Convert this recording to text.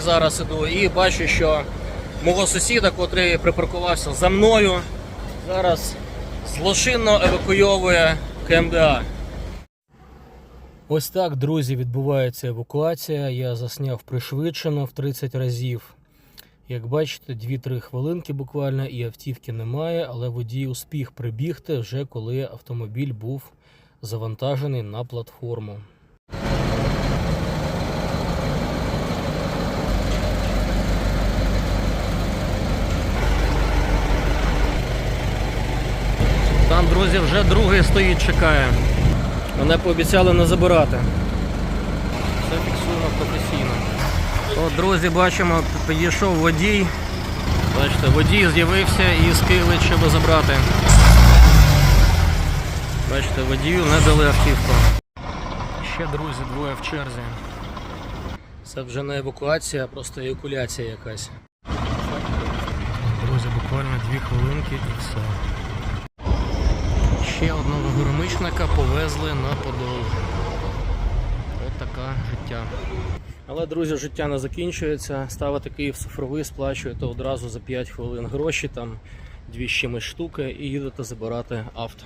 зараз іду і бачу, що мого сусіда, котрий припаркувався за мною, зараз злочинно евакуйовує КМДА. Ось так, друзі, відбувається евакуація. Я засняв пришвидшено в 30 разів. Як бачите, 2-3 хвилинки буквально і автівки немає, але водій успіх прибігти вже коли автомобіль був завантажений на платформу. Там, друзі, вже другий стоїть, чекає. Мене пообіцяли не забирати. Все фіксуємо професійно. От, друзі, бачимо, підійшов водій. Бачите, водій з'явився і скиглить, щоб забрати. Бачите, водію не дали автівку. Ще, друзі, двоє в черзі. Це вже не евакуація, а просто евакуляція якась. Друзі, буквально дві хвилинки і все. Ще одного громичника повезли на подол. От така життя. Але, друзі, життя не закінчується. Ставите Київ цифровий, сплачуєте одразу за 5 хвилин гроші, там дві чимось штуки і їдете забирати авто.